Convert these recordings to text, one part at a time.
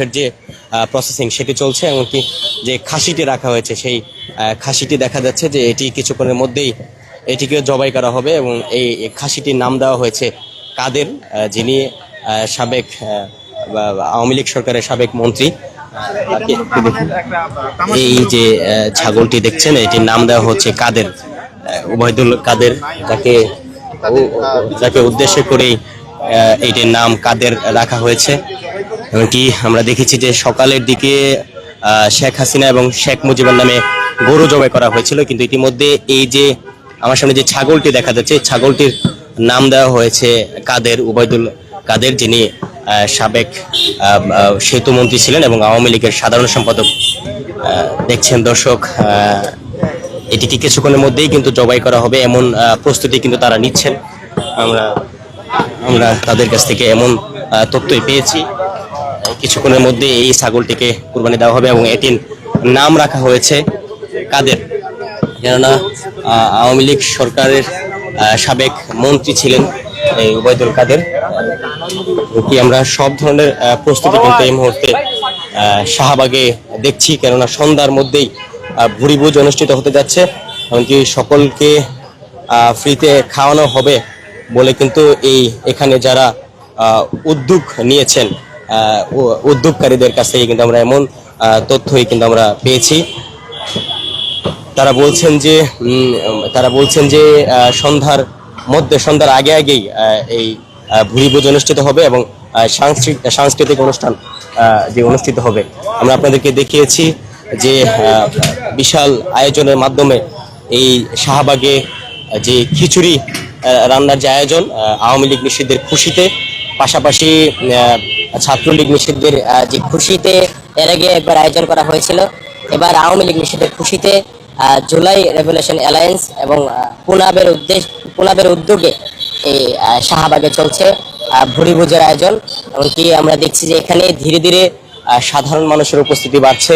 মাংসের যে প্রসেসিং সেটি চলছে এমনকি যে খাসিটি রাখা হয়েছে সেই খাসিটি দেখা যাচ্ছে যে এটি কিছুক্ষণের মধ্যেই এটিকে জবাই করা হবে এবং এই খাসিটির নাম দেওয়া হয়েছে কাদের যিনি সাবেক আওয়ামী লীগ সরকারের সাবেক মন্ত্রী। এই যে ছাগলটি দেখছেন এটির নাম দেওয়া হচ্ছে কাদের আহ, উবাইদুল কাদের যাকে যাকে উদ্দেশ্য করেই এটির নাম কাদের রাখা হয়েছে এমনকি আমরা দেখেছি যে সকালের দিকে শেখ হাসিনা এবং শেখ মুজিবের নামে গরু জবাই করা হয়েছিল, কিন্তু ইতিমধ্যে এই যে আমার সামনে যে ছাগলটি দেখা যাচ্ছে ছাগলটির নাম দেওয়া হয়েছে কাদের, উবায়দুল কাদের, যিনি সাবেক সেতু মন্ত্রী ছিলেন এবং আওয়ামী লীগের সাধারণ সম্পাদক। দেখছেন দর্শক এটিকে কিছুক্ষণের মধ্যেই কিন্তু জবাই করা হবে এমন প্রস্তুতি কিন্তু তারা নিচ্ছেন। আমরা আমরা তাদের কাছ থেকে এমন তথ্যই পেয়েছি। কিছুক্ষণের মধ্যে এই ছাগলটিকে কুরবানি দেওয়া হবে এবং এটির নাম রাখা হয়েছে কাদের। কেননা আওয়ামী লীগ সরকারের সাবেক মন্ত্রী ছিলেন এই উবায়দুল কাদের। কি আমরা সব ধরনের প্রস্তুতি কিন্তু এই মুহূর্তে শাহবাগে দেখছি, কেননা সন্ধ্যার মধ্যেই ভুরিভোজ অনুষ্ঠিত হতে যাচ্ছে। এমনকি সকলকে ফ্রিতে খাওয়ানো হবে বলে কিন্তু এই এখানে যারা উদ্যোগ নিয়েছেন উদ্যোগকারীদের কাছ থেকে কিন্তু আমরা এমন তথ্যই কিন্তু আমরা পেয়েছি। তারা বলছেন যে তারা বলছেন যে সন্ধ্যার মধ্যে, সন্ধ্যার আগে আগেই এই ভুরিভোজ অনুষ্ঠিত হবে এবং সাংস্কৃতিক অনুষ্ঠান যে অনুষ্ঠিত হবে। আমরা আপনাদেরকে দেখিয়েছি যে বিশাল আয়োজনের মাধ্যমে এই শাহবাগে যে খিচুড়ি রান্নার যে আয়োজন আওয়ামী লীগ নিষিদ্ধের খুশিতে, পাশাপাশি ছাত্রলীগ নিষিদ্ধের যে খুশিতে এর আগে একবার আয়োজন করা হয়েছিল। এবার আওয়ামী লীগ নিষিদ্ধের খুশিতে জুলাই রেভলিউশন অ্যালায়েন্স এবং পুনাবের উদ্দেশ্য পুনাবের উদ্যোগে এই শাহবাগে চলছে আহ, ভুরিভোজের আয়োজন। এমনকি আমরা দেখছি যে এখানে ধীরে ধীরে সাধারণ মানুষের উপস্থিতি বাড়ছে।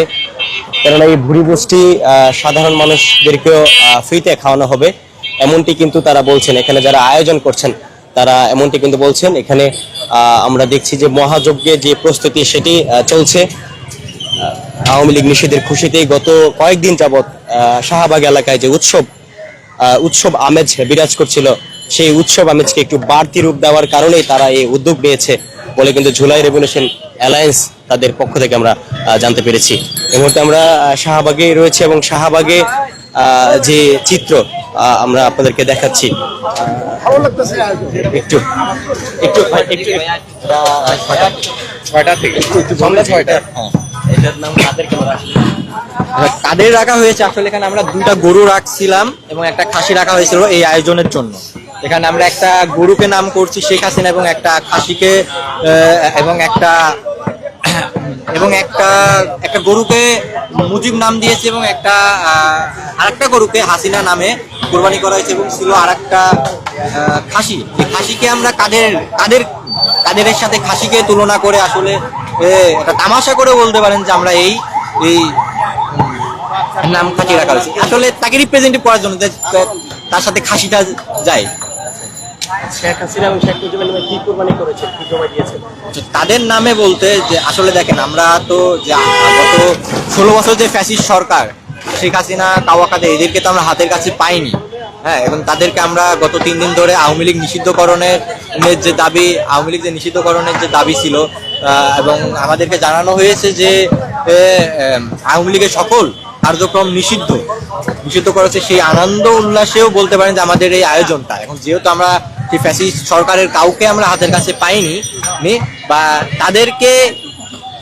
কেননা এই ভুরিভোজটি আহ, সাধারণ মানুষদেরকেও ফ্রিতে খাওয়ানো হবে। এমনটি কিন্তু তারা বলছেন। এখানে যারা আয়োজন করছেন তারা এমনটি কিন্তু বলছেন। এখানে আমরা দেখছি যে মহাযজ্ঞের যে প্রস্তুতি সেটি চলছে। আওয়ামী লীগ নিষেধের খুশিতেই গত কয়েকদিন যাবৎ শাহবাগ এলাকায় যে উৎসব উৎসব আমেজ বিরাজ করছিল, সেই উৎসব আমেজকে একটু বাড়তি রূপ দেওয়ার কারণেই তারা এই উদ্যোগ নিয়েছে বলে কিন্তু জুলাই রেভলিউশন অ্যালায়েন্স তাদের পক্ষ থেকে আমরা জানতে পেরেছি। এই মুহূর্তে আমরা শাহবাগে রয়েছে এবং শাহবাগে যে চিত্র আমরা আপনাদেরকে দেখাচ্ছি। একটু একটু একটু ছয়টা থেকে। ছয়টা। হ্যাঁ। এটার নাম কাদের কাদের রাখা হয়েছে? আসলে এখানে আমরা দুইটা গরু রাখছিলাম এবং একটা খাসি রাখা হয়েছিল এই আয়োজনের জন্য। এখানে আমরা একটা গরুকে নাম করছি শেখ হাসিনা এবং একটা খাসিকে আহ, এবং একটা এবং একটা একটা গরুকে মুজিব নাম দিয়েছে এবং একটা আরেকটা গরুকে হাসিনা নামে কোরবানি করা হয়েছে এবং ছিল আরেকটা আহ, খাসি। এই খাসিকে আমরা কাদের কাদের কাদেরের সাথে খাসিকে তুলনা করে আসলে একটা তামাশা করে বলতে পারেন যে আমরা এই এই নাম খাসি রাখা হয়েছে। আসলে তাকে রিপ্রেজেন্টেটিভ করার জন্য তার সাথে খাসিটা যায়। শেখ হাসিনা তাদের নামে বলতে যে, আসলে দেখেন, আমরা তো যে, গত ষোলো বছর যে ফ্যাসিস্ট সরকার, শেখ হাসিনা কাওয়া কাদের এদেরকে তো আমরা হাতের কাছে পাইনি। হ্যাঁ এবং তাদেরকে আমরা গত তিন দিন ধরে আওয়ামী লীগ নিষিদ্ধকরণের যে দাবি, আওয়ামী লীগ যে নিষিদ্ধকরণের যে দাবি ছিল এবং আমাদেরকে জানানো হয়েছে যে আওয়ামী লীগের সকল কার্যক্রম নিষিদ্ধ। নিষিদ্ধ করেছে সেই আনন্দ উল্লাসেও বলতে পারেন যে আমাদের এই আয়োজনটা। এখন যেহেতু আমরা সেই ফ্যাসিস্ট সরকারের কাউকে আমরা হাতের কাছে পাইনি বা তাদেরকে,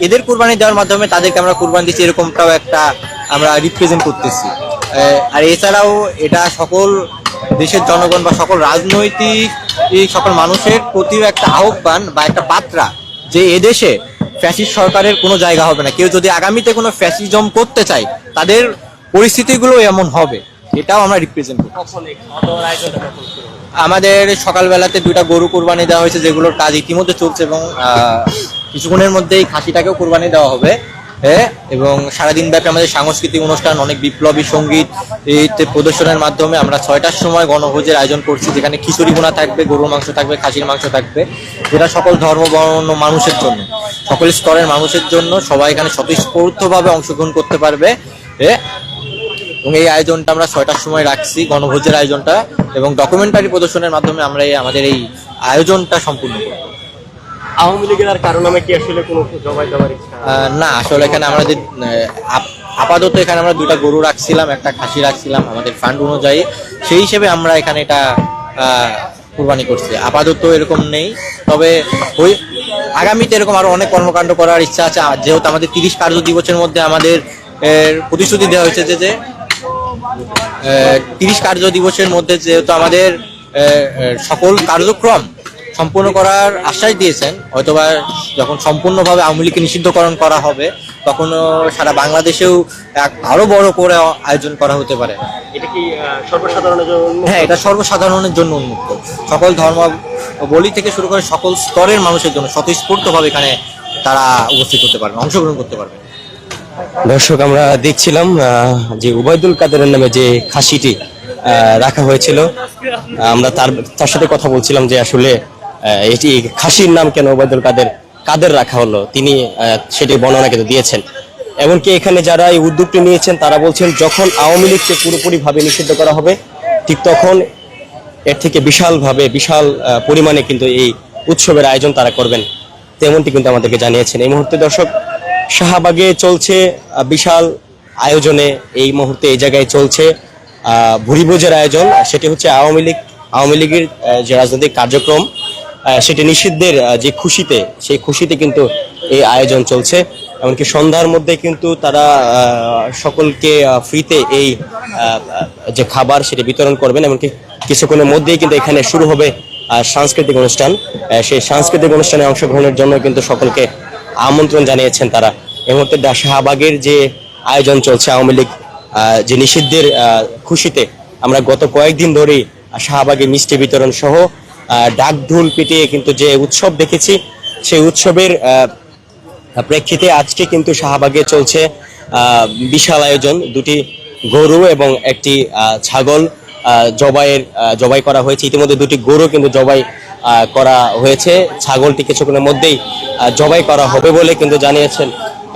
এদের কোরবানি দেওয়ার মাধ্যমে তাদেরকে আমরা কোরবানি দিচ্ছি, এরকমটাও একটা আমরা রিপ্রেজেন্ট করতেছি। আর এছাড়াও এটা সকল দেশের জনগণ বা সকল রাজনৈতিক সকল মানুষের প্রতিও একটা আহ্বান বা একটা বার্তা যে এদেশে ফ্যাসিস্ট সরকারের কোনো জায়গা হবে না। কেউ যদি আগামীতে কোনো ফ্যাসিজম করতে চায়, তাদের পরিস্থিতিগুলো এমন হবে। এটাও আমরা রিপ্রেজেন্ট করি আমাদের সকালবেলাতে দুইটা গরু কোরবানি দেওয়া হয়েছে, যেগুলোর কাজ ইতিমধ্যে চলছে এবং কিছুক্ষণের মধ্যেই খাসিটাকেও কোরবানি দেওয়া হবে। হ্যাঁ এবং সারাদিন ব্যাপী আমাদের সাংস্কৃতিক অনুষ্ঠান, অনেক বিপ্লবী সংগীত প্রদর্শনের মাধ্যমে আমরা ছয়টার সময় গণভোজের আয়োজন করছি, যেখানে খিচুড়ি বোনা থাকবে, গরুর মাংস থাকবে, খাসির মাংস থাকবে। যেটা সকল ধর্ম, বর্ণ, মানুষের জন্য। সকল স্তরের মানুষের জন্য সবাই এখানে স্বতঃস্ফূর্তভাবে অংশগ্রহণ করতে পারবে। এবং এই আয়োজনটা আমরা ছয়টার সময় রাখছি গণভোজের আয়োজনটা এবং ডকুমেন্টারি প্রদর্শনের মাধ্যমে আমরা এই আমাদের এই আয়োজনটা সম্পূর্ণ করব। আওয়ামী লীগের আর কারও নামে কি আসলে কোনো জবাই দেওয়ার ইচ্ছা? না আসলে এখানে আমরা যে আপ- আপাতত এখানে আমরা দুটা গরু রাখছিলাম একটা খাসি রাখছিলাম আমাদের ফান্ড অনুযায়ী। সেই হিসেবে আমরা এখানে এটা কুরবানি করছি। আপাতত এরকম নেই। তবে ওই আগামীতে এরকম আরও অনেক কর্মকাণ্ড করার ইচ্ছা আছে। যেহেতু আমাদের তিরিশ কার্য দিবসের মধ্যে আমাদের প্রতিশ্রুতি দেওয়া হয়েছে যে তিরিশ কার্য দিবসের মধ্যে যেহেতু আমাদের সকল কার্যক্রম সম্পূর্ণ করার আশ্বাস দিয়েছেন হয়তোবা যখন সম্পূর্ণভাবে আওয়ামী লীগকে নিষিদ্ধকরণ করা হবে তখন সারা বাংলাদেশেও এক আরও বড় করে আয়োজন করা হতে পারে। এটা কি সর্বসাধারণের জন্য হ্যাঁ এটা সর্বসাধারণের জন্য উন্মুক্ত। সকল ধর্ম বলি থেকে শুরু করে সকল স্তরের মানুষের জন্য স্বতঃস্ফূর্তভাবে এখানে তারা উপস্থিত হতে পারবে অংশগ্রহণ করতে পারবে দর্শক, আমরা দেখছিলাম যে উবায়দুল কাদেরের নামে যে খাসিটি রাখা হয়েছিল। আমরা তার তার সাথে কথা বলছিলাম যে আসলে এটি খাসির নাম কেন উবায়দুল কাদের কাদের রাখা হলো? তিনি সেটি বর্ণনা কিন্তু দিয়েছেন। এমনকি এখানে যারা এই উদ্যোগটি নিয়েছেন, তারা বলছেন, যখন আওয়ামী লীগকে পুরোপুরিভাবে নিষিদ্ধ করা হবে, ঠিক তখন এর থেকে বিশালভাবে, বিশাল পরিমাণে কিন্তু এই উৎসবের আয়োজন তারা করবেন, তেমনটি কিন্তু আমাদেরকে জানিয়েছেন। এই মুহূর্তে দর্শক শাহবাগে চলছে বিশাল আয়োজনে এই মুহূর্তে এই জায়গায় চলছে ভুরিভোজের আয়োজন। সেটি হচ্ছে আওয়ামী লীগ, আওয়ামী লীগের যে রাজনৈতিক কার্যক্রম সেটি নিষিদ্ধের যে খুশিতে, সেই খুশিতে কিন্তু এই আয়োজন চলছে। এমনকি সন্ধ্যার মধ্যে কিন্তু তারা সকলকে ফ্রিতে এই যে খাবার সেটি বিতরণ করবেন। এমনকি কিছুক্ষণের মধ্যেই কিন্তু এখানে শুরু হবে সাংস্কৃতিক অনুষ্ঠান। সেই সাংস্কৃতিক অনুষ্ঠানে অংশগ্রহণের জন্য কিন্তু সকলকে আমন্ত্রণ জানিয়েছেন তারা। এই মুহূর্তে শাহবাগের যে আয়োজন চলছে আওয়ামী লীগ যে নিষিদ্ধের খুশিতে আমরা গত কয়েকদিন ধরেই শাহবাগে মিষ্টি বিতরণ সহ ডাক ঢুল পিটিয়ে কিন্তু যে উৎসব দেখেছি, সেই উৎসবের প্রেক্ষিতে আজকে কিন্তু শাহবাগে চলছে বিশাল আয়োজন। দুটি গরু এবং একটি ছাগল জবাইয়ের জবাই করা হয়েছে। ইতিমধ্যে দুটি গরু কিন্তু জবাই করা হয়েছে। ছাগলটি কিছুক্ষণের মধ্যেই জবাই করা হবে বলে কিন্তু জানিয়েছেন।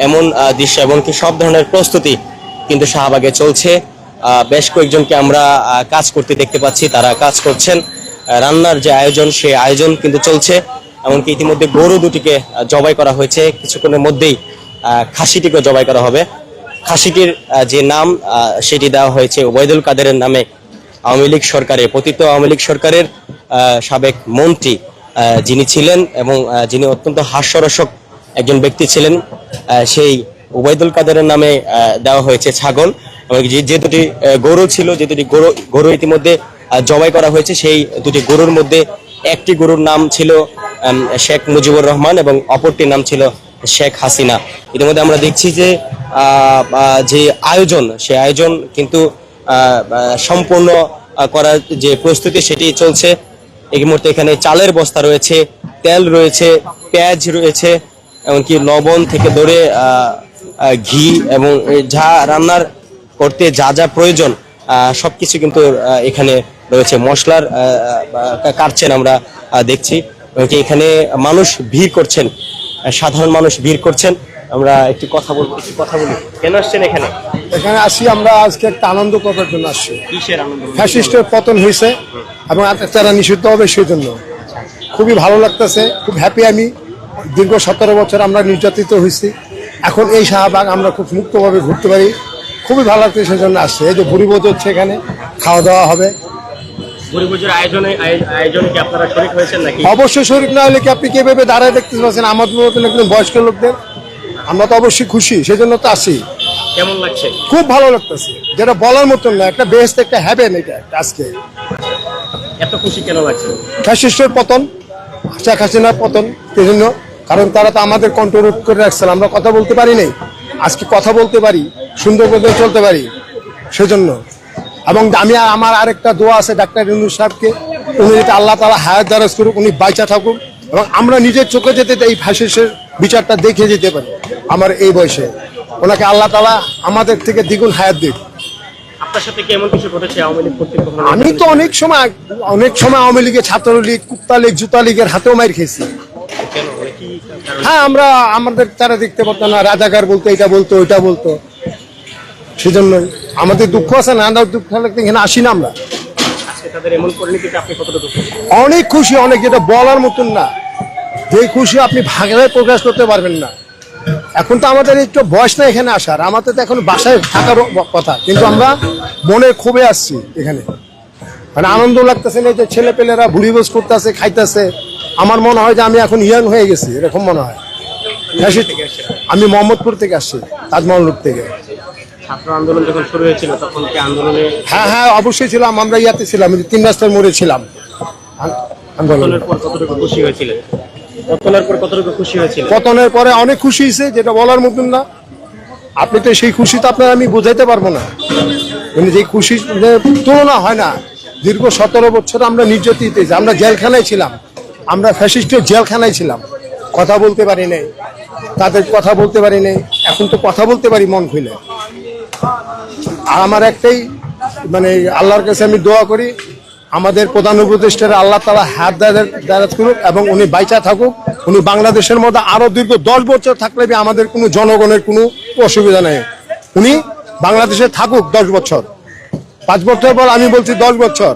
এমন দৃশ্য এমনকি সব ধরনের প্রস্তুতি কিন্তু শাহবাগে চলছে। বেশ কয়েকজনকে আমরা কাজ করতে দেখতে পাচ্ছি, তারা কাজ করছেন। রান্নার যে আয়োজন সেই আয়োজন কিন্তু চলছে। এমনকি ইতিমধ্যে গরু দুটিকে জবাই করা হয়েছে। কিছুক্ষণের মধ্যেই খাসিটিকে জবাই করা হবে। খাসিটির যে নাম সেটি দেওয়া হয়েছে ওবায়দুল কাদেরের নামে আওয়ামী লীগ সরকারের পতিত আওয়ামী লীগ সরকারের সাবেক মন্ত্রী যিনি ছিলেন এবং যিনি অত্যন্ত হাস্যরসক একজন ব্যক্তি ছিলেন সেই ওবায়দুল কাদেরের নামে দেওয়া হয়েছে ছাগল এবং যে দুটি গরু ছিল, যে দুটি গরু গরু ইতিমধ্যে জবাই করা হয়েছে, সেই দুটি গরুর মধ্যে একটি গরুর নাম ছিল শেখ মুজিবুর রহমান এবং অপরটির নাম ছিল শেখ হাসিনা। ইতিমধ্যে আমরা দেখছি যে যে আয়োজন, সে আয়োজন কিন্তু সম্পূর্ণ করার যে প্রস্তুতি সেটি চলছে। এই মুহূর্তে এখানে চালের বস্তা রয়েছে তেল রয়েছে পেঁয়াজ রয়েছে এমনকি লবণ থেকে ধরে ঘি এবং যা রান্নার করতে যা যা প্রয়োজন আহ, সবকিছু কিন্তু এখানে রয়েছে। মশলার কাটছেন আমরা দেখছি। এখানে মানুষ ভিড় করছেন সাধারণ মানুষ ভিড় করছেন। আমরা একটু কথা বলব একটু কথা বলি। কেন আসছেন এখানে? এখানে আসি আমরা আজকে একটা আনন্দ করার জন্য আসছি। কিসের আনন্দ? ফ্যাসিস্টের পতন হয়েছে এবং তারা নিষিদ্ধ হবে সেই জন্য খুবই ভালো লাগতেছে খুব হ্যাপি আমি। দীর্ঘ সতেরো বছর আমরা নির্যাতিত হয়েছি। এখন এই শাহবাগ আমরা খুব মুক্তভাবে ঘুরতে পারি। খুবই ভালো লাগছে সেই জন্য আসছে। এই যে ভুরিবোধ হচ্ছে এখানে খাওয়া দাওয়া হবে। অবশ্যই শরীর না হলে কি আপনি কীভাবে দাঁড়ায় দেখতে পাচ্ছেন? আমাদের বয়স্ক লোকদের। আমরা তো অবশ্যই খুশি সেই জন্য তো আসি। কেমন লাগছে? খুব ভালো লাগতেছে। যেটা বলার মতন না একটা বেস্ট একটা হ্যাভেন এটা আজকে। এত খুশি কেন লাগছে? ফ্যাসিস্টের পতন শেখ হাসিনার পতন এই জন্য কারণ তারা তো আমাদের কন্ট্রোল করে রাখছিল আমরা কথা বলতে পারি নাই। আজকে কথা বলতে পারি সুন্দর করে চলতে পারি সেজন্য। এবং আমি আমার আরেকটা দোয়া আছে ডাক্তার ইন্দু সাহেবকে উনি যেটা আল্লাহ তালা হায়াত দারাজ করুক উনি বাইচা থাকুক। এবং আমরা নিজের চোখে যেতে এই ফ্যাসিস্টের বিচারটা দেখে যেতে পারি আমার এই বয়সে। ওনাকে আল্লাহ তালা আমাদের থেকে দ্বিগুণ হায়াত দিক। আমি তো অনেক সময় অনেক সময় আওয়ামী লীগের ছাত্রলীগ কুত্তা লীগ জুতা লীগের হাতেও মার খেয়েছি। মানে? হ্যাঁ আমরা আমাদের তারা দেখতে পারতো না রাজাকার বলতো এটা বলতো ওইটা বলতো। সেজন্যই আমাদের দুঃখ আছে না আমরা দুঃখ লাগতে এখানে আসি না আমরা। অনেক খুশি অনেক যেটা বলার মতন না। যে খুশি আপনি ভাগে প্রকাশ করতে পারবেন না। এখন তো আমাদের একটু বয়স না এখানে আসার আমাদের তো এখন বাসায় থাকার কথা। কিন্তু আমরা মনে ক্ষোভে আসছি এখানে। মানে আনন্দ লাগতেছে না যে ছেলে পেলেরা ভুড়ি বোস করতেছে খাইতেছে। আমার মনে হয় যে আমি এখন ইয়াং হয়ে গেছি এরকম মনে হয়। হ্যাঁ, আমি মোহাম্মদপুর থেকে আসছি তাজমহল রোড থেকে। ছাত্র আন্দোলন যখন শুরু হয়েছিল তখন কি আন্দোলনে হ্যাঁ হ্যাঁ অবশ্যই ছিলাম আমরা ইয়াতে ছিলাম তিন রাস্তার মোড়ে ছিলাম। আন- আন্দোলন। পতনের পর কতটুকু খুশি হয়েছিলেন? পতনের পর কতটুকু খুশি হয়েছিলেন পতনের পরে অনেক খুশি হয়েছে, যেটা বলার মতন না। আপনি তো সেই খুশি তো আপনার আমি বুঝাইতে পারব না। মানে যে খুশি যে তুলনা হয় না। দীর্ঘ সতেরো বছর আমরা নির্যাতিত। আমরা জেলখানায় ছিলাম। আমরা ফ্যাসিস্টের জেলখানায় ছিলাম। কথা বলতে পারি নাই। তাদের কথা বলতে পারি নাই। এখন তো কথা বলতে পারি, মন খুলে আর আমার একটাই মানে আল্লাহর কাছে আমি দোয়া করি আমাদের প্রধান উপদেষ্টার আল্লাহ তালা হাত দাঁড়াত করুক এবং উনি বাইচা থাকুক। উনি বাংলাদেশের মধ্যে আরও দীর্ঘ দশ বছর থাকলে আমাদের কোনো জনগণের কোনো অসুবিধা নেই। উনি বাংলাদেশে থাকুক দশ বছর। পাঁচ বছর পর আমি বলছি দশ বছর।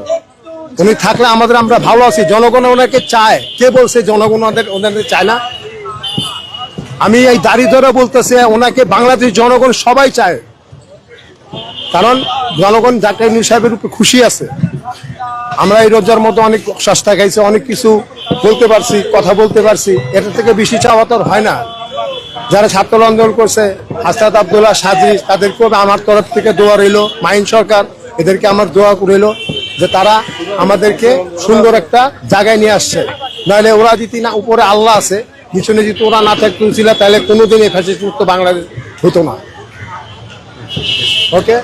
উনি থাকলে আমাদের আমরা ভালো আছি। জনগণ ওনাকে চায়। কে বলছে জনগণ ওদের ওনাদের চায় না? আমি এই দাড়ি ধরে বলতেছে, ওনাকে বাংলাদেশ জনগণ সবাই চায়। কারণ জনগণ জাকির নুর সাহেবের উপর খুশি আছে। আমরা এই রোজার মতো অনেক সস্তা খাইছি, অনেক কিছু বলতে পারছি, কথা বলতে পারছি। এটা থেকে বেশি চাওয়া তো আর হয় না। যারা ছাত্র আন্দোলন করছে, হাসনাত আবদুল্লাহ সাজি, তাদেরকেও আমার তরফ থেকে দোয়া রইল। মাইন সরকার, এদেরকে আমার দোয়া রইল যে তারা আমাদেরকে সুন্দর একটা জায়গায় নিয়ে আসছে। নাহলে ওরা যদি না, উপরে আল্লাহ আছে পিছনে যদি ওরা না থাকতো তাহলে কোনোদিন এই ফ্যাসিস্ট মুক্ত বাংলাদেশ হতো না। ওকে?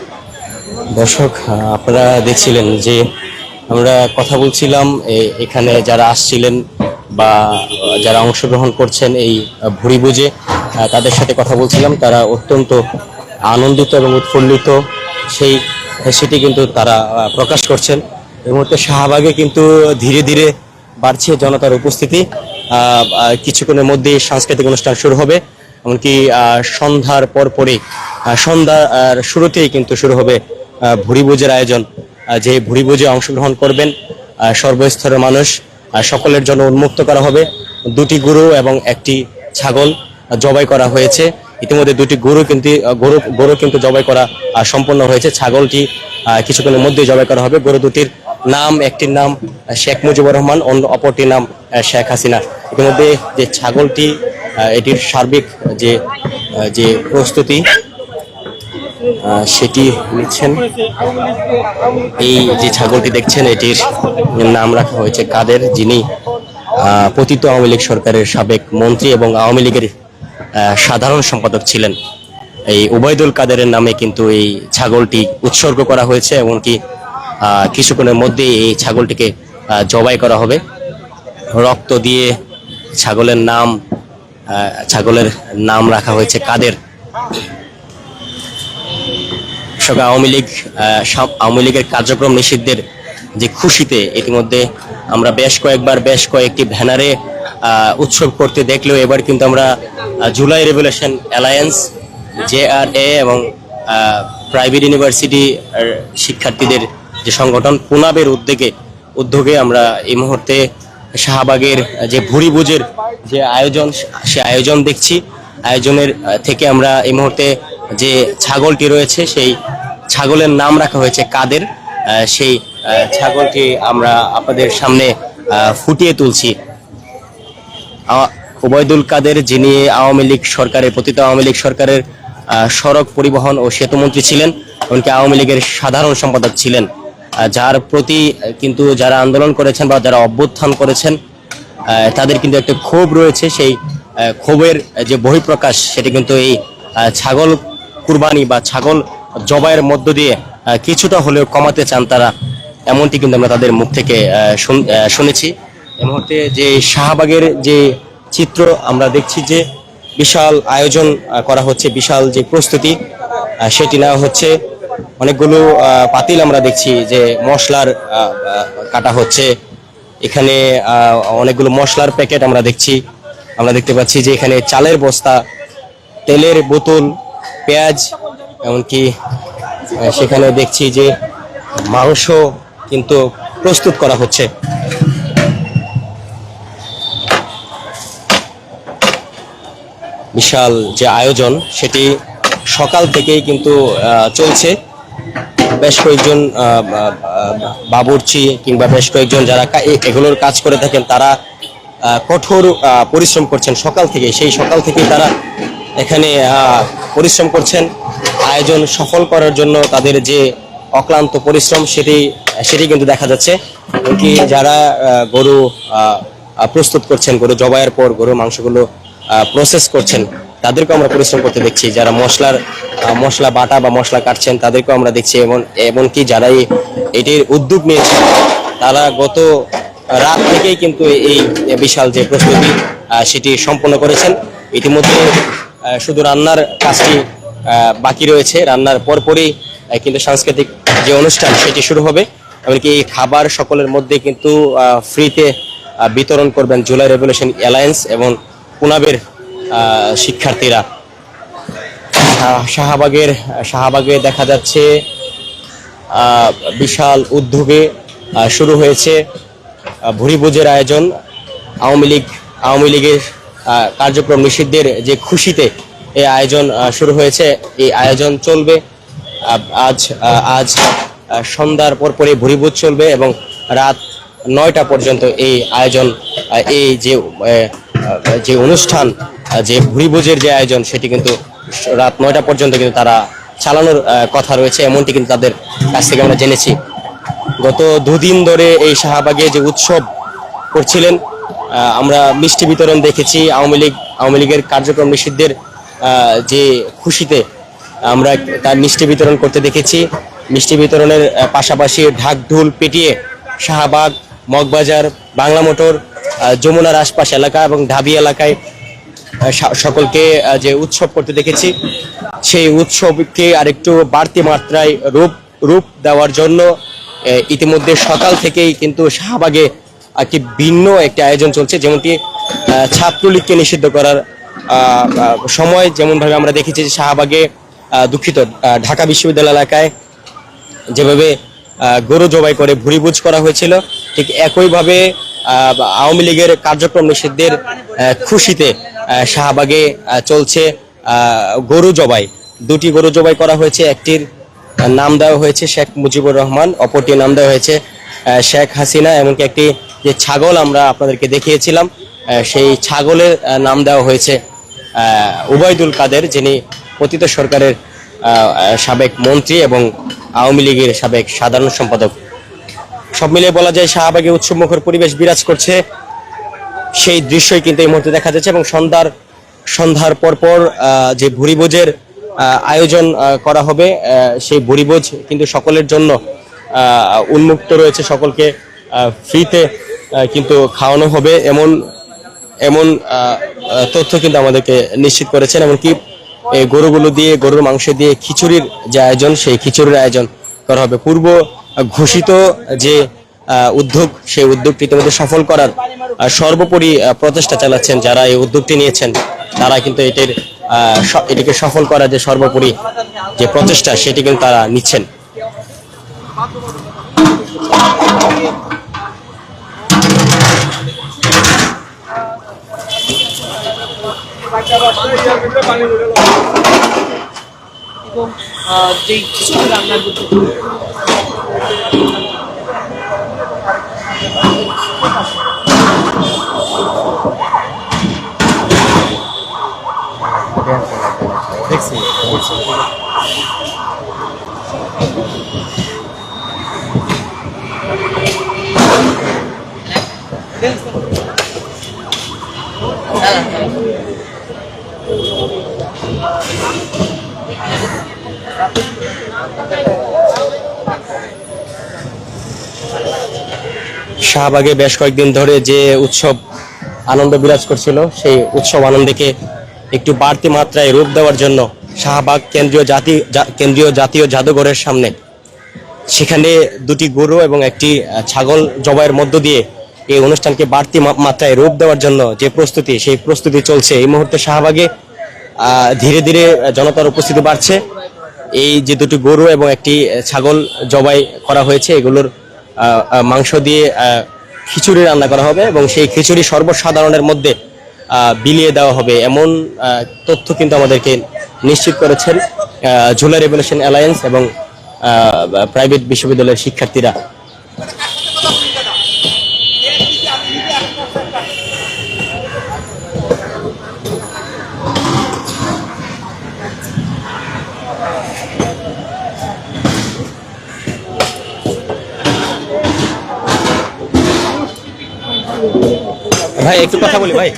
দর্শক, আপনারা দেখছিলেন যে আমরা কথা বলছিলাম এখানে যারা আসছিলেন বা যারা অংশগ্রহণ করছেন এই ভুড়ি বুঝে তাদের সাথে কথা বলছিলাম। তারা অত্যন্ত আনন্দিত এবং উৎফুল্লিত। সেই, সেটি কিন্তু তারা প্রকাশ করছেন। এই মুহূর্তে শাহবাগে কিন্তু ধীরে ধীরে বাড়ছে জনতার উপস্থিতি। কিছুক্ষণের মধ্যেই সাংস্কৃতিক অনুষ্ঠান শুরু হবে। এমনকি সন্ধ্যার পর পরে সন্ধ্যার শুরুতেই কিন্তু শুরু হবে ভুরিভোজের আয়োজন যে ভুরিভোজে অংশগ্রহণ করবেন সর্বস্তরের মানুষ সকলের জন্য উন্মুক্ত করা হবে। দুটি গরু এবং একটি ছাগল জবাই করা হয়েছে। ইতিমধ্যে দুটি গরু কিন্তু গরু গরু কিন্তু জবাই করা সম্পন্ন হয়েছে। ছাগলটি কিছুক্ষণের মধ্যে জবাই করা হবে। গরু দুটির নাম, একটির নাম শেখ মুজিবুর রহমান, অন্য অপরটির নাম শেখ হাসিনা। ইতিমধ্যে যে ছাগলটি এটির সার্বিক যে যে প্রস্তুতি সেটি নিচ্ছেন। এই যে ছাগলটি দেখছেন, এটির নাম রাখা হয়েছে কাদের, যিনি পতিত আওয়ামী লীগ সরকারের সাবেক মন্ত্রী এবং আওয়ামী লীগের সাধারণ সম্পাদক ছিলেন। এই উবায়দুল কাদেরের নামে কিন্তু এই ছাগলটি উৎসর্গ করা হয়েছে, এমনকি কিছুক্ষণের মধ্যেই এই ছাগলটিকে জবাই করা হবে। রক্ত দিয়ে ছাগলের নাম ছাগলের নাম রাখা হয়েছে কাদের? কৃষক আওয়ামী লীগ আওয়ামী লীগের কার্যক্রম নিষিদ্ধের যে খুশিতে ইতিমধ্যে আমরা বেশ কয়েকবার, বেশ কয়েকটি ব্যানারে উৎসব করতে দেখলেও এবার কিন্তু আমরা July revolution alliance, J R A এবং প্রাইভেট ইউনিভার্সিটি শিক্ষার্থীদের যে সংগঠন পুনাবের উদ্যোগে উদ্যোগে আমরা এই মুহূর্তে শাহবাগের যে ভুরি বুঝের যে আয়োজন, সে আয়োজন দেখছি। আয়োজনের থেকে আমরা এই মুহূর্তে যে ছাগলটি রয়েছে, সেই ছাগলের নাম রাখা হয়েছে কাদের। সেই ছাগলটি আমরা আপনাদের সামনে ফুটিয়ে তুলছি। ওবায়দুল কাদের যিনি আওয়ামী লীগ সরকারের, পতিত আওয়ামী লীগ সরকারের সড়ক পরিবহন ও সেতুমন্ত্রী ছিলেন এমনকি আওয়ামী লীগের সাধারণ সম্পাদক ছিলেন। যার প্রতি কিন্তু যারা আন্দোলন করেছেন বা যারা অভ্যুত্থান করেছেন তাদের কিন্তু একটা ক্ষোভ রয়েছে। সেই ক্ষোভের যে বহিঃপ্রকাশ, সেটি কিন্তু এই ছাগল কুরবানি বা ছাগল জবাইয়ের মধ্য দিয়ে কিছুটা হলেও কমাতে চান তারা, এমনটি কিন্তু আমরা তাদের মুখ থেকে শুন- শুনেছি। এই মুহূর্তে যে শাহবাগের যে চিত্র আমরা দেখছি যে বিশাল আয়োজন করা হচ্ছে, বিশাল যে প্রস্তুতি সেটি নেওয়া হচ্ছে। অনেকগুলো পাতিল আমরা দেখছি যে মশলার কাটা হচ্ছে। এখানে অনেকগুলো মশলার প্যাকেট আমরা দেখছি। আমরা দেখতে পাচ্ছি যে এখানে চালের বস্তা, তেলের বোতল পেঁয়াজ, এমনকি সেখানে দেখছি যে মাংস কিন্তু প্রস্তুত করা হচ্ছে। বিশাল যে আয়োজন, সেটি সকাল থেকেই কিন্তু চলছে। বেশ কয়েকজন বাবুর্চি কিংবা বেশ কয়েকজন যারা এগুলোর কাজ করে থাকেন, তারা কঠোর পরিশ্রম করছেন সকাল থেকে। সেই সকাল থেকেই তারা এখানে পরিশ্রম করছেন। আয়োজন সফল করার জন্য তাদের যে অক্লান্ত পরিশ্রম সেটি সেটি কিন্তু দেখা যাচ্ছে। এমনকি যারা গরু প্রস্তুত করছেন, গরু জবাইয়ের পর গরুর মাংসগুলো প্রসেস করছেন, তাদেরকেও আমরা পরিশ্রম করতে দেখছি। যারা মশলার মশলা বাটা বা মশলা কাটছেন, তাদেরকেও আমরা দেখছি। এবং এমনকি যারা এই এটির উদ্যোগ নিয়েছেন, তারা গত রাত থেকেই কিন্তু এই বিশাল যে প্রস্তুতি সেটি সম্পন্ন করেছেন। ইতিমধ্যে শুধু রান্নার কাজটি বাকি রয়েছে। রান্নার পরপরই কিন্তু সাংস্কৃতিক যে অনুষ্ঠান, সেটি শুরু হবে। এমনকি এই খাবার সকলের মধ্যে কিন্তু ফ্রিতে বিতরণ করবেন জুলাই রেভলিউশন অ্যালায়েন্স এবং পুনাবের শিক্ষার্থীরা। শাহবাগের, শাহবাগে দেখা যাচ্ছে বিশাল উদ্যোগে শুরু হয়েছে ভুরিভোজের আয়োজন। আওয়ামী লীগ, আওয়ামী লীগের কার্যক্রম নিষিদ্ধের যে খুশিতে এই আয়োজন শুরু হয়েছে। এই আয়োজন চলবে। আজ আজ সন্ধ্যার পর পরে ভুরিভোজ চলবে এবং রাত নয়টা পর্যন্ত এই আয়োজন এই যে যে অনুষ্ঠান যে ভুরিভোজের যে আয়োজন, সেটি কিন্তু রাত নয়টা পর্যন্ত কিন্তু তারা চালানোর কথা রয়েছে। এমনটি কিন্তু তাদের কাছ থেকে আমরা জেনেছি। গত দুদিন ধরে এই শাহবাগে যে উৎসব করছিলেন আমরা মিষ্টি বিতরণ দেখেছি, আওয়ামী লীগ, আওয়ামী লীগের কার্যক্রম নিষিদ্ধের যে খুশিতে আমরা তার মিষ্টি বিতরণ করতে দেখেছি। মিষ্টি বিতরণের পাশাপাশি ঢাক ঢোল পেটিয়ে শাহবাগ, মগবাজার, বাংলা মোটর যমুনার আশপাশ এলাকা এবং ঢাবি এলাকায় সকলকে যে উৎসব করতে দেখেছি, সেই উৎসবকে আরেকটু বাড়তি মাত্রায় রূপ রূপ দেওয়ার জন্য ইতিমধ্যে সকাল থেকেই কিন্তু শাহবাগে একটি ভিন্ন একটি আয়োজন চলছে, যেমনটি ছাত্রলীগকে নিষিদ্ধ করার সময় যেমনভাবে আমরা দেখেছি যে শাহবাগে দুঃখিত ঢাকা বিশ্ববিদ্যালয় এলাকায় যেভাবে গরু জবাই করে ভুরিভোজ করা হয়েছিল, ঠিক একইভাবে আওয়ামী লীগের কার্যক্রম নিষিদ্ধের খুশিতে শাহবাগে চলছে গরু জবাই। দুটি গরু জবাই করা হয়েছে, একটির নাম দেওয়া হয়েছে শেখ মুজিবুর রহমান, অপরটির নাম দেওয়া হয়েছে শেখ হাসিনা, এমনকি একটি যে ছাগল আমরা আপনাদেরকে দেখিয়েছিলাম সেই ছাগলের নাম দেওয়া হয়েছে উবায়দুল কাদের, যিনি পতিত সরকারের সাবেক মন্ত্রী এবং আওয়ামী লীগের সাবেক সাধারণ সম্পাদক। সব মিলিয়ে বলা যায়, শাহবাগে উৎসবমুখর পরিবেশ বিরাজ করছে। সেই দৃশ্যই কিন্তু এই মুহূর্তে দেখা যাচ্ছে এবং সন্ধ্যার সন্ধ্যার পরপর যে ভুরিভোজের আয়োজন করা হবে সেই ভুরিভোজ কিন্তু সকলের জন্য উন্মুক্ত রয়েছে সকলকে ফ্রিতে কিন্তু খাওয়ানো হবে এমন এমন তথ্য কিন্তু আমাদেরকে নিশ্চিত করেছেন। এমনকি এই গরুগুলো দিয়ে, গরুর মাংস দিয়ে খিচুড়ির যে আয়োজন, সেই খিচুড়ির আয়োজন করা হবে। পূর্ব ঘোষিত যে উদ্যোগ, সেই উদ্যোগটি ইতিমধ্যে সফল করার সর্বোপরি প্রচেষ্টা চালাচ্ছেন যারা এই উদ্যোগটি নিয়েছেন, তারা কিন্তু এটির এটিকে সফল করার যে সর্বোপরি যে প্রচেষ্টা, সেটি কিন্তু তারা নিচ্ছেন। এবং যেই খিচুড়ি রান্নার পদ্ধতি শাহবাগে বেশ কয়েকদিন ধরে যে উৎসব আনন্দ বিরাজ করছিল, সেই উৎসব আনন্দকে একটু বাড়তি মাত্রায় রূপ দেওয়ার জন্য শাহবাগ কেন্দ্রীয় জাতি কেন্দ্রীয় জাতীয় জাদুঘরের সামনে। সেখানে দুটি গরু এবং একটি ছাগল জবাইয়ের মধ্য দিয়ে এই অনুষ্ঠানকে বাড়তি মাত্রায় রূপ দেওয়ার জন্য যে প্রস্তুতি, সেই প্রস্তুতি চলছে। এই মুহূর্তে শাহবাগে ধীরে ধীরে জনতার উপস্থিতি বাড়ছে। এই যে দুটি গরু এবং একটি ছাগল জবাই করা হয়েছে, এগুলোর মাংস দিয়ে খিচুড়ি রান্না করা হবে এবং সেই খিচুড়ি সর্বসাধারণের মধ্যে বিলিয়ে দেওয়া হবে। এমন তথ্য কিন্তু আমাদেরকে নিশ্চিত করেছেন ঝুলা রেভলিউশন অ্যালায়েন্স এবং প্রাইভেট বিশ্ববিদ্যালয়ের শিক্ষার্থীরা। ভাই, একটু কথা বলি, ভাই।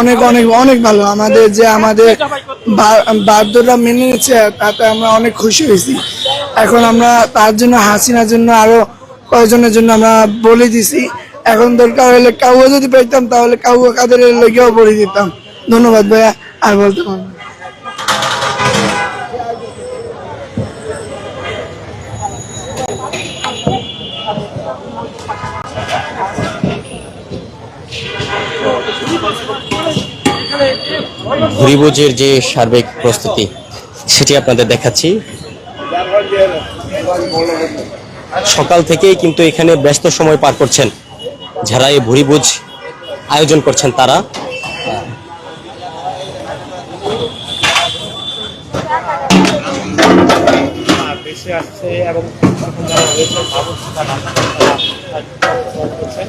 অনেক অনেক অনেক ভালো। আমাদের যে আমাদের মেনে নিচ্ছে, তাতে আমরা অনেক খুশি হয়েছি। এখন আমরা তার জন্য, হাসিনার জন্য, আরও কয়েকজনের জন্য আমরা বলে দিছি। এখন দরকার হলে কাউকে যদি পাইতাম, তাহলে কাউকে কাদের লেগেও বলে দিতাম। ধন্যবাদ, ভাইয়া। আর বলতে পারব ভুরিভোজের যে সার্বিক প্রস্তুতি, সেটি আপনাদের দেখাচ্ছি। সকাল থেকেই কিন্তু এখানে ব্যস্ত সময় পার করছেন যারা এই ভুরিভোজ আয়োজন করছেন তারা। এবং ভাবুক তারা করছেন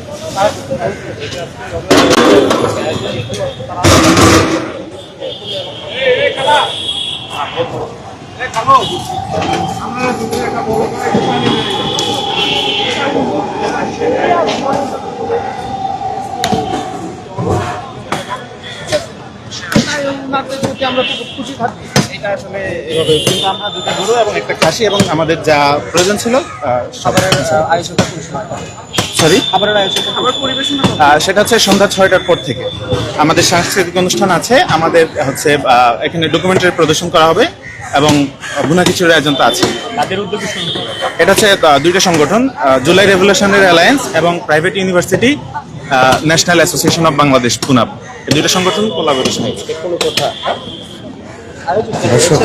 আমরা খুব খুশি থাকি। এটা আসলে আমরা দুটো গরু এবং একটা খাসি এবং আমাদের যা প্রয়োজন ছিল সবার আয়োজনটা সরি সেটা হচ্ছে সন্ধ্যা ছয়টার পর থেকে। আমাদের সাংস্কৃতিক অনুষ্ঠান আছে আমাদের হচ্ছে এখানে ডকুমেন্টারি প্রদর্শন করা হবে এবং ভুনা খিচুড়ির আয়োজন তো আছে। এটা হচ্ছে দুইটা সংগঠন জুলাই রেভলিউশনারি অ্যালায়েন্স এবং private university national association of Bangladesh PUNAB. এই দুইটা সংগঠন কোলাবোরেশন দর্শক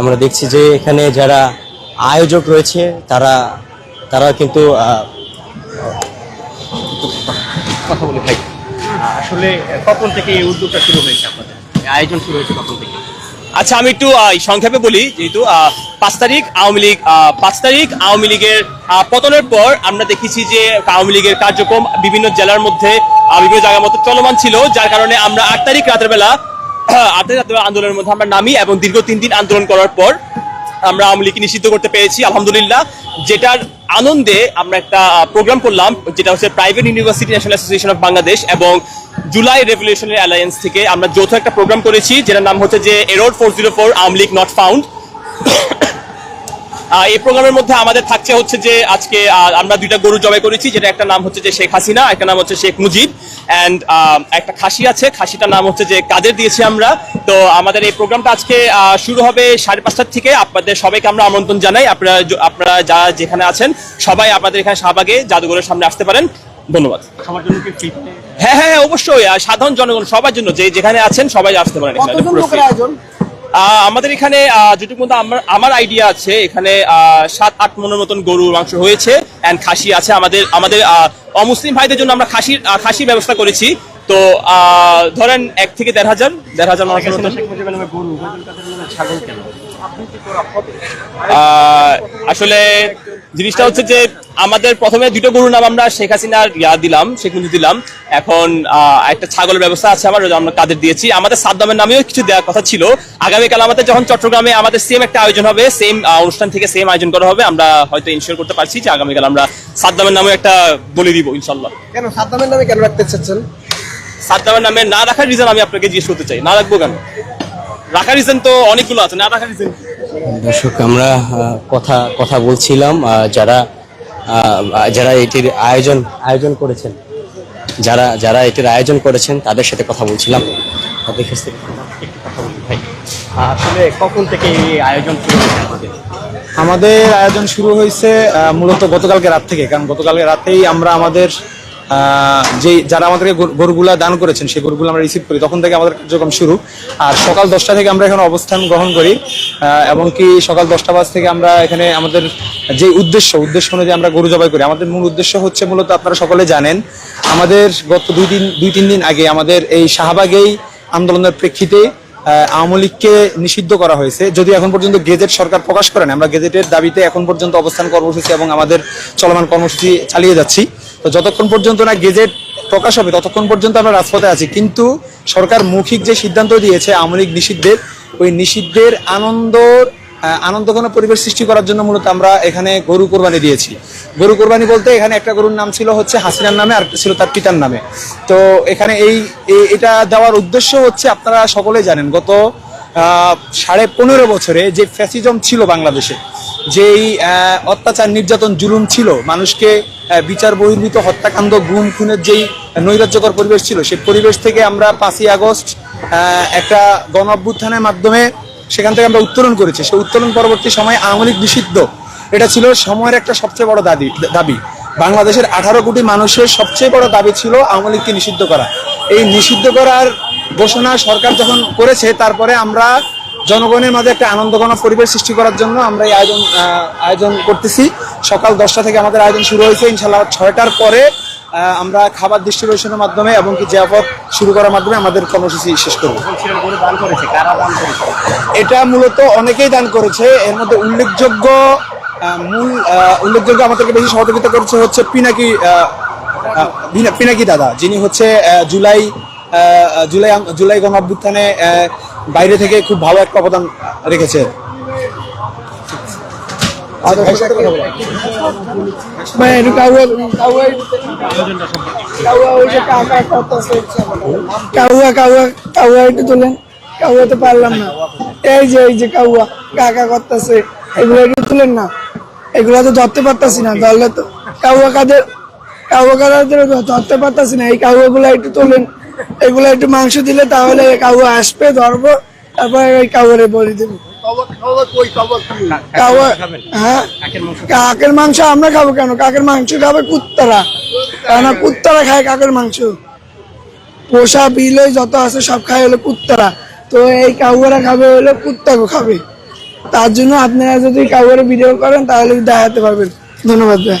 আমরা দেখছি যে এখানে যারা আয়োজক রয়েছে তারা তারা কিন্তু কথা বলি ভাই। আসলে কখন থেকে এই উদ্যোগটা শুরু হয়েছে আপনাদের? আয়োজন শুরু হয়েছে কখন থেকে? আচ্ছা আমি একটু সংক্ষেপে বলি যেহেতু পাঁচ তারিখ আওয়ামী লীগ পাঁচ তারিখ আওয়ামী লীগের পতনের পর আমরা দেখেছি যে আওয়ামী লীগের কার্যক্রম বিভিন্ন জেলার মধ্যে বিভিন্ন জায়গার মধ্যে চলমান ছিল যার কারণে আমরা আট তারিখ রাতের বেলা আট তারিখ রাতের বেলা আন্দোলনের মধ্যে আমরা নামি এবং দীর্ঘ তিন দিন আন্দোলন করার পর আমরা আওয়ামী লীগকে নিষিদ্ধ করতে পেরেছি, আলহামদুলিল্লাহ। যেটার আনন্দে আমরা একটা প্রোগ্রাম করলাম, যেটা হচ্ছে private university national association of Bangladesh এবং জুলাই রেভলিউশনের অ্যালায়েন্স থেকে আমরা যৌথ একটা প্রোগ্রাম করেছি, যেটার নাম হচ্ছে যে error four zero four Awami League not found এই প্রোগ্রামের মধ্যে আমাদের থাকছে হচ্ছে যে আজকে আমরা দুইটা গরু জবাই করেছি যেটা একটা নাম হচ্ছে যে শেখ হাসিনা একটা নাম হচ্ছে শেখ মুজিব অ্যান্ড একটা খাসি আছে। খাসিটার নাম হচ্ছে যে কাদের দিয়েছি আমরা। তো আমাদের এই প্রোগ্রামটা আজকে আহ, শুরু হবে সাড়ে পাঁচটার থেকে। আপনাদের সবাইকে আমরা আমন্ত্রণ জানাই। আপনারা আপনারা যারা যেখানে আছেন সবাই আপনাদের এখানে শাহবাগে জাদুঘরের সামনে আসতে পারেন। ধন্যবাদ? হ্যাঁ হ্যাঁ হ্যাঁ, অবশ্যই সাধারণ জনগণ সবার জন্য যে যেখানে আছেন সবাই আসতে পারেন এখানে। আমাদের এখানে যেটুকু আমার আমার আইডিয়া আছে এখানে আহ, সাত আট মনের মতন গরুর মাংস হয়েছে অ্যান্ড খাসি আছে আমাদের আমাদের আহ, অমুসলিম ভাইদের জন্য আমরা খাসির খাসির ব্যবস্থা করেছি। তো আহ, ধরেন এক থেকে দেড় হাজার দেড় হাজার মানুষের মতন গরু ছাগল কেন? আসলে জিনিসটা হচ্ছে যে আমাদের প্রথমে দুটো গরুর নাম আমরা শেখ হাসিনার ইয়া দিলাম শেখ মুজিব দিলাম। এখন একটা ছাগলের ব্যবস্থা আছে আমার আমরা কাদের দিয়েছি। আমাদের সাদ্দামের নামেও কিছু দেওয়ার কথা ছিল। আগামীকাল আমাদের যখন চট্টগ্রামে আমাদের সেম একটা আয়োজন হবে সেম অনুষ্ঠান থেকে সেম আয়োজন করা হবে আমরা হয়তো ইনশিওর করতে পারছি যে আগামীকাল আমরা সাদ্দামের নামে একটা বলে দিব ইনশাল্লাহ কেন সাদ্দামের নামে কেন রাখতে চাচ্ছেন? সাদ্দামের নামে না রাখার রিজন আমি আপনাকে জিজ্ঞেস করতে চাই। না রাখব কেন? রাখার রিজন তো অনেকগুলো আছে না রাখার রিজন দর্শক আমরা কথা কথা বলছিলাম যারা যারা এটির আয়োজন আয়োজন করেছেন যারা যারা এটির আয়োজন করেছেন তাদের সাথে কথা বলছিলাম। তাদের কাছ থেকে একটু কথা বলি ভাই আসলে কখন থেকে এই আয়োজন শুরু হয়েছে আমাদের? আমাদের আয়োজন শুরু হয়েছে মূলত গতকালকে রাত থেকে কারণ গতকালকে রাতেই আমরা আমাদের যে যারা আমাদেরকে গরু- গরুগুলা দান করেছেন, সেই গরুগুলো আমরা রিসিভ করি। তখন থেকে আমাদের কার্যক্রম শুরু। আর সকাল দশটা থেকে আমরা এখানে অবস্থান গ্রহণ করি। এবং কি সকাল দশটা বাজ থেকে আমরা এখানে আমাদের যে উদ্দেশ্য উদ্দেশ্য অনুযায়ী আমরা গরু জবাই করি। আমাদের মূল উদ্দেশ্য হচ্ছে মূলত আপনারা সকলে জানেন, আমাদের গত দুই দিন দুই, তিন দিন আগে আমাদের এই শাহবাগেই আন্দোলনের প্রেক্ষিতে আওয়ামী লীগকে নিষিদ্ধ করা হয়েছে। যদি এখন পর্যন্ত গেজেট সরকার প্রকাশ করেন আমরা গেজেটের দাবিতে এখন পর্যন্ত অবস্থান কর্মসূচি এবং আমাদের চলমান কর্মসূচি চালিয়ে যাচ্ছি। তো যতক্ষণ পর্যন্ত না গেজেট প্রকাশ হবে ততক্ষণ পর্যন্ত আমরা রাজপথে আছি। কিন্তু সরকার মৌখিক যে সিদ্ধান্ত দিয়েছে আওয়ামী লীগ নিষিদ্ধের ওই নিষিদ্ধের আনন্দ আহ, আনন্দঘন পরিবেশ সৃষ্টি করার জন্য মূলত আমরা এখানে গরু কোরবানি দিয়েছি। গরু কোরবানি বলতে এখানে একটা গরুর নাম ছিল হচ্ছে হাসিনার নামে আর ছিল তার পিতার নামে। তো এখানে এই এটা দেওয়ার উদ্দেশ্য হচ্ছে আপনারা সকলে জানেন, গত সাড়ে পনেরো বছরে যে ফ্যাসিজম ছিল বাংলাদেশে, যেই অত্যাচার, নির্যাতন, জুলুম ছিল, মানুষকে বিচার বহির্ভূত হত্যাকাণ্ড, গুম, খুনের যেই নৈরাজ্যকর পরিবেশ ছিল, সেই পরিবেশ থেকে আমরা পাঁচই আগস্ট একটা গণ অভ্যুত্থানের মাধ্যমে সেখান থেকে আমরা উত্তোলন করেছি। সেই উত্তোলন পরবর্তী সময়ে আওয়ামী নিষিদ্ধ। এটা ছিল সময়ের একটা সবচেয়ে বড় দাবি দাবি। বাংলাদেশের আঠারো কোটি মানুষের সবচেয়ে বড় দাবি ছিল আওয়ামী লীগকে নিষিদ্ধ করা। এই নিষিদ্ধ করার ঘোষণা সরকার যখন করেছে, তারপরে আমরা জনগণের মাঝে একটা আনন্দঘন পরিবেশ সৃষ্টি করার জন্য আমরা এই আয়োজন আয়োজন করতেছি। সকাল দশটা থেকে আমাদের আয়োজন শুরু হয়েছে, ইনশাল্লাহ ছয়টার পরে আমরা খাবার ডিস্ট্রিবিউশনের মাধ্যমে এবং কি জিয়াপথ শুরু করার মাধ্যমে আমাদের কর্মসূচি শেষ করব। এটা মূলত অনেকেই দান করেছে। এর মধ্যে উল্লেখযোগ্য মূল উল্লেখযোগ্য আমাদেরকে বেশি সহযোগিতা করেছে হচ্ছে পিনাকি পিনাকি দাদা যিনি হচ্ছে জুলাই জুলাই জুলাই গণ অভ্যুত্থানে বাইরে থেকে খুব ভালো একটা অবদান রেখেছে। কাউয়া ওই একটু তোলেন। না। এগুলো তো ধরতে পারতাছি না, ধরলে তো। কাউয়া কাদের কাউয়া কাদের ধরতে পারতাছি না। এই কাউয়া গুলো একটু তোলেন। এগুলো একটু মাংস দিলে তাহলে কাউয়া আসবে, ধরবো। তারপরে এই কাউয়ারে বলি দেবো। কাকের মাংস আমরা খাব কেন? কাকের মাংস খাবে কুত্তারা। কেন কুত্তারা খায় কাকের মাংস। পোষা বিলে যত আছে সব খায় হলো কুত্তারা। তো এই কাউয়ারা খাবে হলো কুত্তাকে খাবে। তার জন্য আপনারা যদি কাউয়ারে ভিডিও করেন তাহলে দেখাতে পারবেন। ধন্যবাদ ভাই।